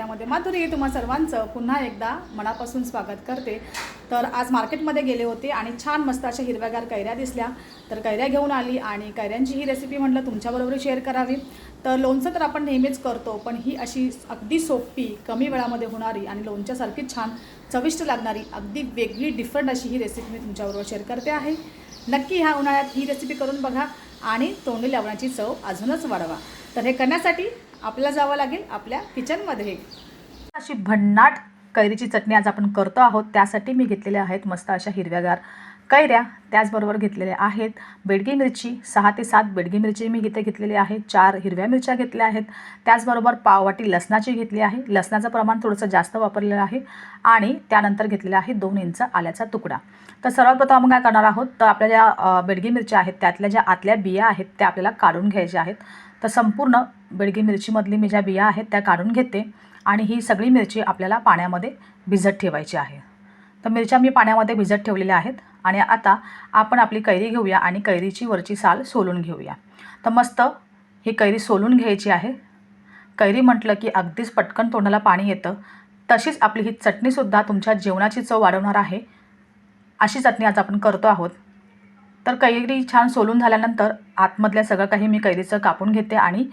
माधुरीच माधुरी तुम्हा सर्वांचं पुन्हा एकदा मनापासून स्वागत करते. तर आज मार्केटमध्ये गेले होते आणि छान मस्त अशा हिरव्यागार कैऱ्या दिसल्या. तर कैऱ्या घेऊन आली आणि कैऱ्यांची ही रेसिपी म्हटलं तुमच्याबरोबर शेअर करावी. तर लोणचं तर आपण नेहमीच करतो पण ही अशी अगदी सोपी कमी वेळामध्ये होणारी आणि लोणच्यासारखी छान चविष्ट लागणारी अगदी वेगळी डिफरंट अशी ही रेसिपी मी तुमच्याबरोबर शेअर करते आहे. नक्की ह्या उन्हाळ्यात ही रेसिपी करून बघा आणि तोंडी लावण्याची चव अजूनच वाढवा. तर हे करण्यासाठी आपल्याला जावं लागेल आपल्या किचनमध्ये. अशी भन्नाट कैरीची चटणी आज आपण करतो आहोत. त्यासाठी मी घेतलेल्या आहेत मस्त अशा हिरव्यागार कैऱ्या त्याचबरोबर घेतलेल्या आहेत. बेडगी मिरची सहा ते सात बेडगी मिरची मी इथे घेतलेली आहे. चार हिरव्या मिरच्या घेतल्या आहेत. त्याचबरोबर पाववाटी लसणाची घेतली आहे. लसणाचं प्रमाण थोडंसं जास्त वापरलेलं आहे आणि त्यानंतर घेतलेलं आहे दोन इंच आल्याचा तुकडा. तर सर्वप्रथम आपण काय करणार आहोत? तर आपल्या ज्या बेडगी मिरच्या आहेत त्यातल्या ज्या आतल्या बिया आहेत त्या आपल्याला काढून घ्यायच्या आहेत. तर संपूर्ण बेडगी मिरचीमधली मी ज्या बिया आहेत त्या काढून घेते आणि ही सगळी मिरची आपल्याला पाण्यामध्ये भिजत ठेवायची आहे. तर मिरच्या मी पाण्यामध्ये भिजत ठेवलेल्या आहेत आणि आता आपण आपली कैरी घेऊया आणि कैरीची वरची साल सोलून घेऊया. तर मस्त ही कैरी सोलून घ्यायची आहे. कैरी म्हटलं की अगदीच पटकन तोंडाला पाणी येतं. तशीच आपली ही चटणीसुद्धा तुमच्या जेवणाची चव वाढवणार आहे. अशी चटणी आज आपण करतो आहोत. तर कैरी छान सोलून झाल्यानंतर आतमधल्या सगळं काही मी कैरीचं कापून घेते आणि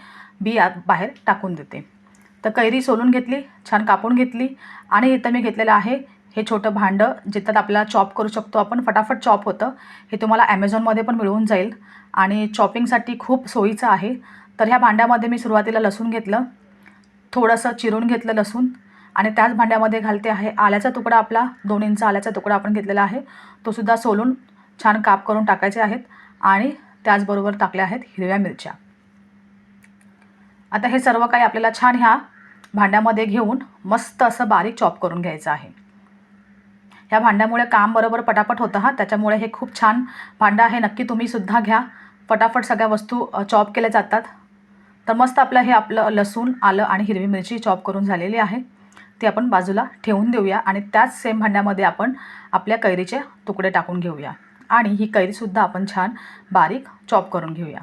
बी आत बाहेर टाकून देते. तर कैरी सोलून घेतली छान कापून घेतली आणि इथं मी घेतलेलं आहे हे छोटं भांडं जिथं आपल्याला चॉप करू शकतो आपण फटाफट चॉप होतं. हे तुम्हाला ॲमेझॉनमध्ये पण मिळून जाईल. आणि चॉपिंगसाठी खूप सोयीचं आहे. तर ह्या भांड्यामध्ये मी सुरुवातीला लसूण घेतलं थोडंसं चिरून घेतलं लसूण आणि त्याच भांड्यामध्ये घालते आहे आल्याचा तुकडा आपला दोन इंच आल्याचा तुकडा आपण घेतलेला आहे. तो सुद्धा सोलून छान काप करून टाकायचे आहेत आणि त्याचबरोबर टाकल्या आहेत हिरव्या मिरच्या. आता हे सर्व काही आपल्याला छान ह्या भांड्यामध्ये घेऊन मस्त असं बारीक चॉप करून घ्यायचं आहे. ह्या भांड्यामुळे काम बरोबर पटापट होतं हा. त्याच्यामुळे हे खूप छान भांडं आहे. नक्की तुम्हीसुद्धा घ्या. पटापट सगळ्या वस्तू चॉप केल्या जातात. तर मस्त आपलं हे आपलं लसूण आलं आणि हिरवी मिरची चॉप करून झालेली आहे. ती आपण बाजूला ठेवून देऊया आणि त्याच सेम भांड्यामध्ये आपण आपल्या कैरीचे तुकडे टाकून घेऊया. आणि ही कैरीसुद्धा आपण छान बारीक चॉप करून घेऊया.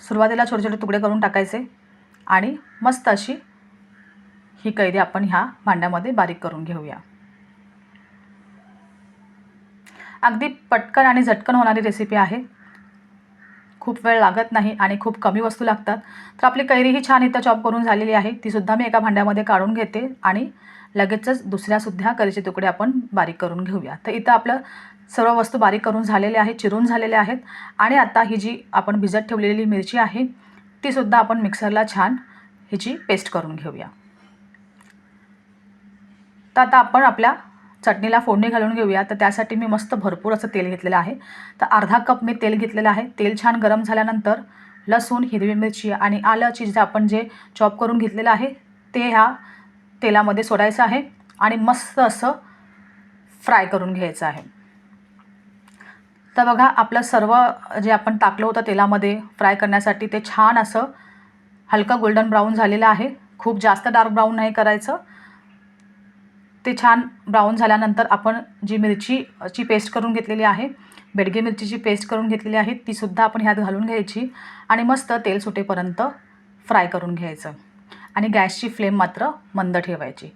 सुरुवातीला छोटे छोटे तुकडे करून टाकायचे आणि मस्त अशी ही कैरी आपण ह्या भांड्यामध्ये बारीक करून घेऊया. अगदी पटकन आणि झटकन होणारी रेसिपी आहे. खूप वेळ लागत नाही आणि खूप कमी वस्तू लागतात. तर आपली कैरी ही छान इथं चॉप करून झालेली आहे. तीसुद्धा मी एका भांड्यामध्ये काढून घेते आणि लगेचच दुसऱ्यासुद्धा कैरीचे तुकडे आपण बारीक करून घेऊया. तर इथं आपलं सर्व वस्तू बारीक करून झालेले आहेत चिरून झालेले आहेत आणि आता ही जी आपण भिजत ठेवलेली मिरची आहे तीसुद्धा आपण मिक्सरला छान हिची पेस्ट करून घेऊया. तर आता आपण आपल्या चटणीला फोडणी घालून घेऊया. तर त्यासाठी मी मस्त भरपूर असं तेल घेतलेलं आहे. तर अर्धा कप मी तेल घेतलेलं आहे. तेल छान गरम झाल्यानंतर लसूण हिरवी मिरची आणि आलं जे आपण जे चॉप करून घेतलेलं आहे ते ह्या तेलामध्ये सोडायचं आहे आणि मस्त असं फ्राय करून घ्यायचं आहे. तर बघा आपलं सर्व जे आपण टाकलं होतं तेलामध्ये फ्राय करण्यासाठी ते छान असं हलकं गोल्डन ब्राऊन झालेलं आहे. खूप जास्त डार्क ब्राऊन नाही करायचं. ते छान ब्राऊन झाल्यानंतर आपण जी मिरचीची पेस्ट करून घेतलेली आहे बेडगे मिरचीची पेस्ट करून घेतलेली आहे तीसुद्धा आपण ह्यात घालून घ्यायची आणि मस्त तेल सुटेपर्यंत फ्राय करून घ्यायचं. आणि गॅसची फ्लेम मात्र मंद ठेवायची.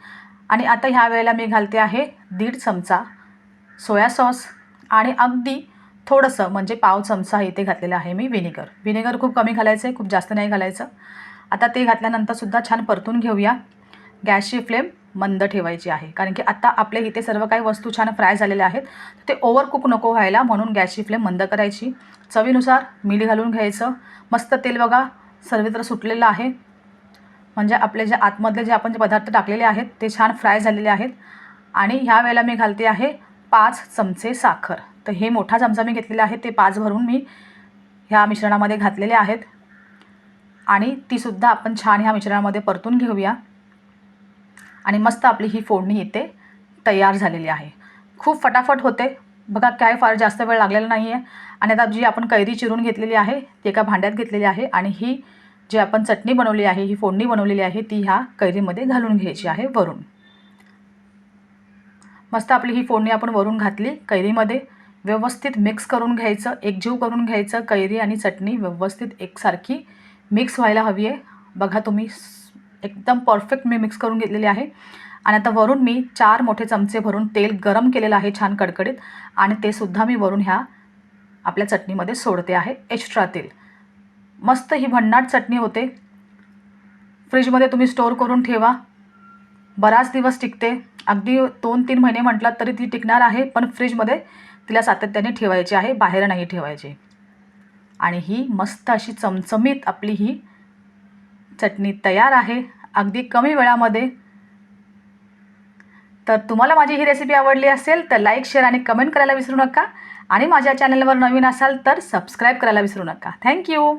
आणि आता ह्या वेळेला मी घालते आहे दीड चमचा सोया सॉस आणि अगदी थोडंसं म्हणजे पाव चमचा इथे घातलेलं आहे मी विनेगर विनेगर खूप कमी घालायचं आहे खूप जास्त नाही घालायचं. आता ते घातल्यानंतरसुद्धा छान परतून घेऊया. गॅसची फ्लेम मंद ठेवायची आहे. कारण की आता आपल्या इथे सर्व काही वस्तू छान फ्राय झालेल्या आहेत. ते ओव्हरकुक नको व्हायला म्हणून गॅसची फ्लेम मंद करायची. चवीनुसार मीठ घालून घ्यायचं. मस्त तेल बघा सर्वत्र सुटलेलं आहे. म्हणजे आपले जे आतमधले जे आपण जे पदार्थ टाकलेले आहेत ते छान फ्राय झालेले आहेत. आणि ह्या वेळेला मी घालते आहे पाच चमचे साखर. तर हे मोठा चमचा मी घेतलेला आहे. ते पाच भरून मी ह्या मिश्रणामध्ये घातलेले आहेत. आणि तीसुद्धा आपण छान ह्या मिश्रणामध्ये परतून घेऊया. आणि मस्त आपली ही फोडणी इथे तयार झालेली आहे. खूप फटाफट होते. बघा काय फार जास्त वेळ लागलेला नाही आहे आणि आता जी आपण कैरी चिरून घेतलेली आहे ती एका भांड्यात घेतलेली आहे आणि ही जी आपण चटणी बनवली आहे ही फोडणी बनवलेली आहे ती ह्या कैरीमध्ये घालून घ्यायची आहे वरून. मस्त आपली ही फोडणी आपण वरून घातली कैरीमध्ये. व्यवस्थित मिक्स करून घ्यायचं एकजीव करून घ्यायचं कैरी आणि चटणी व्यवस्थित एकसारखी मिक्स व्हायला हवी आहे बघा तुम्ही एकदम परफेक्ट मी मिक्स करून घेतलेली आहे. आणि आता वरून मी चार मोठे चमचे भरून तेल गरम केलेलं आहे छान कडकडीत. आणि ते सुद्धा मी वरून ह्या आपल्या चटणीमध्ये सोडते आहे एक्स्ट्रा तेल. मस्त ही भन्नाट चटणी होते. फ्रीजमध्ये तुम्ही स्टोअर करून ठेवा. बराच दिवस टिकते. अगदी दोन तीन महिने म्हटलात तरी ती टिकणार आहे पण फ्रीजमध्ये तिला सातत्याने ठेवायची आहे बाहेर नाही ठेवायची. आणि ही मस्त अशी चमचमीत आपली ही चटणी तयार आहे अगदी कमी वेळामध्ये. तर तुम्हाला माझी ही रेसिपी आवडली असेल तर लाईक शेअर आणि कमेंट करायला विसरू नका. आणि माझ्या चॅनलवर नवीन असाल तर सबस्क्राईब करायला विसरू नका. थँक्यू